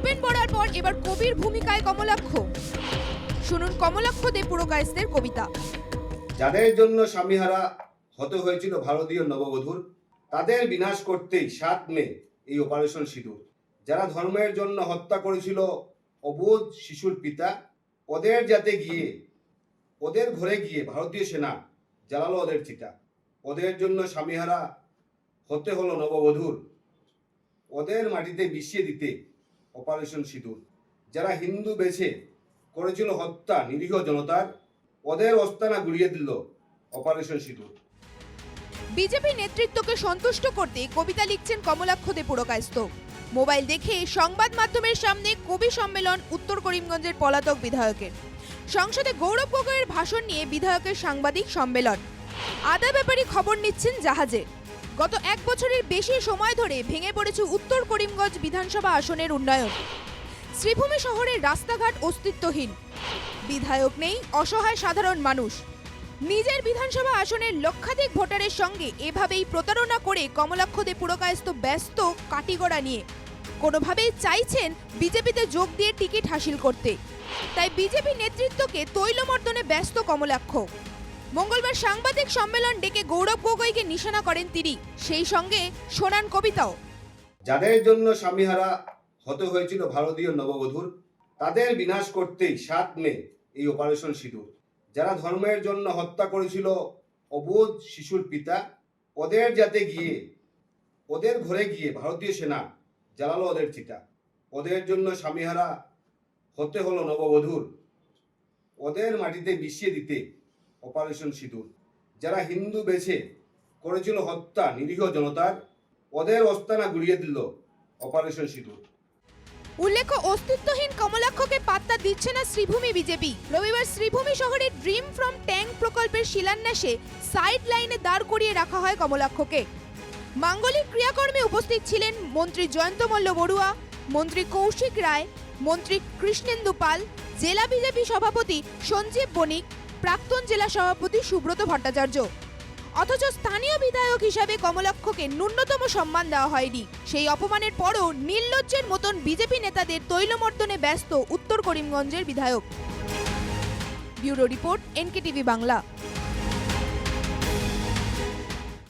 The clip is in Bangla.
ভূপেন বরার পর এবার কবির ভূমিকায় কমলাক্ষ। শুনুন কমলাক্ষ দে পুরকায়স্থের কবিতা। যাদের জন্য স্বামীহারা হতে হয়েছিল ভারতীয় নববধূর, তাদের বিনাশ করতেই সাত মে এই অপারেশন সিঁদুর। যারা ধর্মের জন্য হত্যা করেছিল অবোধ শিশুর পিতা, ওদের যাতে গিয়ে, ওদের ঘরে গিয়ে ভারতীয় সেনা জ্বালালো ওদের চিতা। ওদের জন্য স্বামীহারা হতে হলো নববধূর। ওদের মাটিতে মিশিয়ে দিতে অপারেশন সিঁদুর। যারা হিন্দু বেছে করেছিল হত্যা, নিরীহ জনতার, ওদের অস্তানা গুড়িয়ে দিল অপারেশন সিঁদুর। বিজেপি নেতৃত্বকে সন্তুষ্ট করতে কবিতা লিখছেন কমলাক্ষ দে পুরকায়স্থ। মোবাইল দেখে সংবাদ মাধ্যমের সামনে কবি সম্মেলন উত্তর করিমগঞ্জের পলাতক বিধায়কের। সংসদে গৌরব গগৈয়ের ভাষণ নিয়ে বিধায়কের সাংবাদিক সম্মেলন। আদা ব্যাপারী খবর নিচ্ছেন জাহাজে। গত এক বছরের বেশি সময় ধরে ভেঙে পড়েছে উত্তর করিমগঞ্জ বিধানসভা আসনের উন্নয়ন। শ্রীভূমি শহরের রাস্তাঘাট অস্তিত্বহীন। বিধায়ক নেই, অসহায় সাধারণ মানুষ। নিজের বিধানসভা আসনের লক্ষাধিক ভোটারের সঙ্গে এভাবেই প্রতারণা করে কমলাক্ষ দে পুরকায়স্থ ব্যস্ত কাটিগড়া নিয়ে। কোনোভাবেই চাইছেন বিজেপিতে যোগ দিয়ে টিকিট হাসিল করতে। তাই বিজেপি নেতৃত্বকে তৈলমর্দনে ব্যস্ত কমলাক্ষ। মঙ্গলবার সাংবাদিক সম্মেলন ডেকে গৌরব গগৈকে নিশানা করেন তিনি। সেই সঙ্গে শোনান কবিতাও। যাদের জন্য স্বামীহারা হতে হয়েছিল ভারতীয় নববধূর, তাদের বিনাশ করতেই সাত মে এই অপারেশন সিঁদুর। যারা ধর্মের জন্য হত্যা করেছিল অবোধ শিশুর পিতা, ওদের যাতে গিয়ে, ওদের ঘরে গিয়ে ভারতীয় সেনা জ্বালালো ওদের চিতা। ওদের জন্য স্বামীহারা হতে হলো নববধূর। ওদের মাটিতে মিশিয়ে দিতে অপারেশন সিঁদুর। যারা হিন্দু বেছে করেছিল হত্যা, নিরীহ জনতার, ওদের অস্তানা গুড়িয়ে দিল অপারেশন সিঁদুর। উল্লেখ্য, অস্তিত্বহীন কমলাক্ষকে পাত্তা দিচ্ছে না শ্রীভূমি বিজেপি। রবিবার শ্রীভূমি শহরে ড্রিম ফ্রম ট্যাঙ্ক প্রকল্পের শিলান্যাসে সাইড লাইনে দাঁড় করিয়ে রাখা হয় কমলাক্ষকে। মাঙ্গলিক ক্রিয়াকর্মে উপস্থিত ছিলেন মন্ত্রী জয়ন্ত মল্ল বড়ুয়া, মন্ত্রী কৌশিক রায়, মন্ত্রী কৃষ্ণেন্দু পাল, জেলা বিজেপি সভাপতি সঞ্জীব বণিক প্রাক্তন জেলা সভাপতি সুব্রত ভট্টাচার্য। অথচ স্থানীয় বিধায়ক হিসাবে কমলক্ষকে ন্যূনতম সম্মান দেওয়া হয়নি। সেই অপমানের পরও নির্লজ্জের মতন বিজেপি নেতাদের তৈলমর্দনে ব্যস্ত উত্তর করিমগঞ্জের বিধায়ক। Bureau report NKTV Bangla.